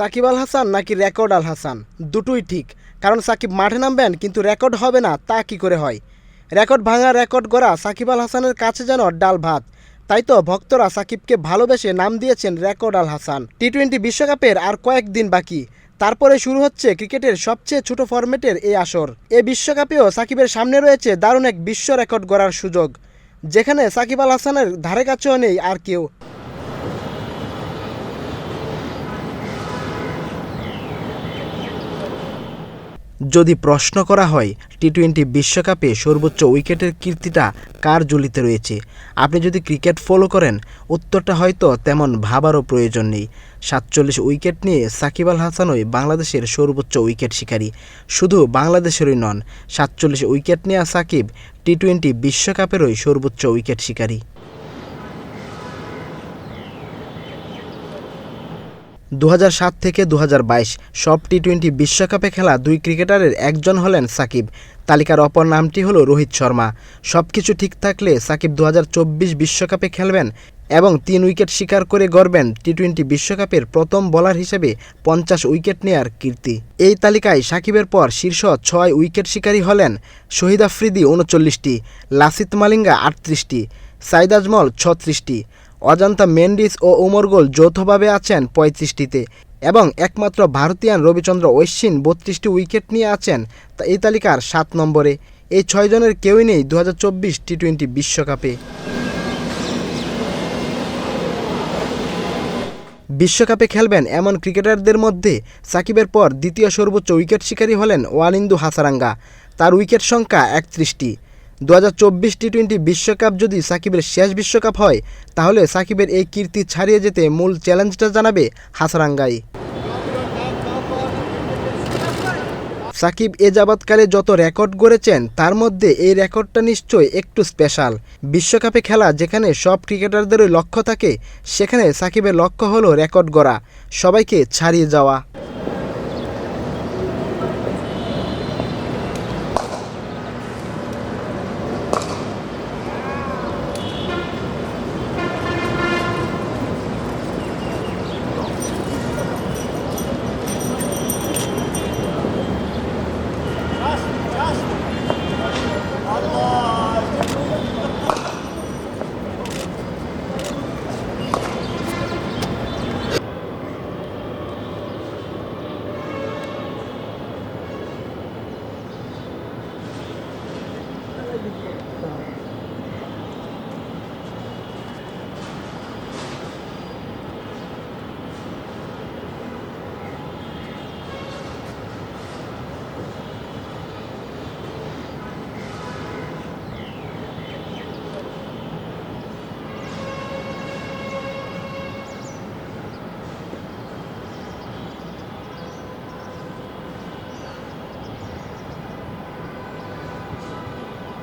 সাকিব আল হাসান নাকি রেকর্ড আল হাসান? দুটোই ঠিক। কারণ সাকিব মাঠে নামবেন, কিন্তু রেকর্ড হবে না, তা কি করে হয়? রেকর্ড ভাঙা, রেকর্ড গড়া সাকিব আল হাসানের কাছে যেন ডাল ভাত। তাই তো ভক্তরা সাকিবকে ভালোবেসে নাম দিয়েছেন record Al Hasan. T twenty বিশ্বকাপের আর কয়েকদিন বাকি। তারপরে শুরু হচ্ছে ক্রিকেটের সবচেয়ে ছোট ফরম্যাটের এই আসর। এ বিশ্বকাপেও সাকিবের সামনে রয়েছে দারুণ এক বিশ্ব রেকর্ড গড়ার সুযোগ। যেখানে সাকিব আল হাসানের ধারে কাছেও নেই আর কেউ। যদি প্রশ্ন করা হয় টি টোয়েন্টি বিশ্বকাপে সর্বোচ্চ উইকেটের কীর্তিটা কার জুলিতে রয়েছে? আপনি যদি ক্রিকেট ফলো করেন, উত্তরটা হয়তো তেমন ভাবারও প্রয়োজন নেই। সাতচল্লিশ উইকেট নিয়ে সাকিব আল হাসানই বাংলাদেশের সর্বোচ্চ উইকেট শিকারী। শুধু বাংলাদেশেরই নন, সাতচল্লিশ উইকেট নেওয়া সাকিব টি টোয়েন্টি বিশ্বকাপেরই সর্বোচ্চ উইকেট শিকারী। দু হাজার সাত থেকে দু হাজার বাইশ সব টি টোয়েন্টি বিশ্বকাপে খেলা দুই ক্রিকেটারের একজন হলেন সাকিব। তালিকার অপর নামটি হলো রোহিত শর্মা। সব কিছু ঠিক থাকলে সাকিব দু বিশ্বকাপে খেলবেন এবং তিন উইকেট শিকার করে গড়বেন টি টোয়েন্টি বিশ্বকাপের প্রথম বোলার হিসেবে পঞ্চাশ উইকেট নেয়ার কীর্তি। এই তালিকায় সাকিবের পর শীর্ষ ছয় উইকেট শিকারী হলেন শহীদ আফ্রিদি উনচল্লিশটি, লাসিত মালিঙ্গা আটত্রিশটি, সাইদ আজমল ছত্রিশটি। অজান্তা মেন্ডিস ও উমর গোল যৌথভাবে আছেন পঁয়ত্রিশটিতে এবং একমাত্র ভারতীয়ান রবিচন্দ্র ঐশ্বিন বত্রিশটি উইকেট নিয়ে আছেন তা এই তালিকার সাত নম্বরে। এই ছয়জনের কেউই নেই দু হাজার চব্বিশ টি টোয়েন্টি বিশ্বকাপে। বিশ্বকাপে খেলবেন এমন ক্রিকেটারদের মধ্যে সাকিবের পর দ্বিতীয় সর্বোচ্চ উইকেট শিকারী হলেন ওয়ানিন্দু হাসারাঙ্গা। তার উইকেট সংখ্যা একত্রিশটি। দু হাজার চব্বিশ টি টোয়েন্টি বিশ্বকাপ যদি সাকিবের শেষ বিশ্বকাপ হয়, তাহলে সাকিবের এই কীর্তি ছাড়িয়ে যেতে মূল চ্যালেঞ্জটা জানাবে হাসারাঙ্গাই। সাকিব এ যাবৎকালে যত রেকর্ড গড়েছেন, তার মধ্যে এই রেকর্ডটা নিশ্চয়ই একটু স্পেশাল। বিশ্বকাপে খেলা যেখানে সব ক্রিকেটারদেরই লক্ষ্য থাকে, সেখানে সাকিবের লক্ষ্য হলো রেকর্ড গড়া, সবাইকে ছাড়িয়ে যাওয়া। the ship. So.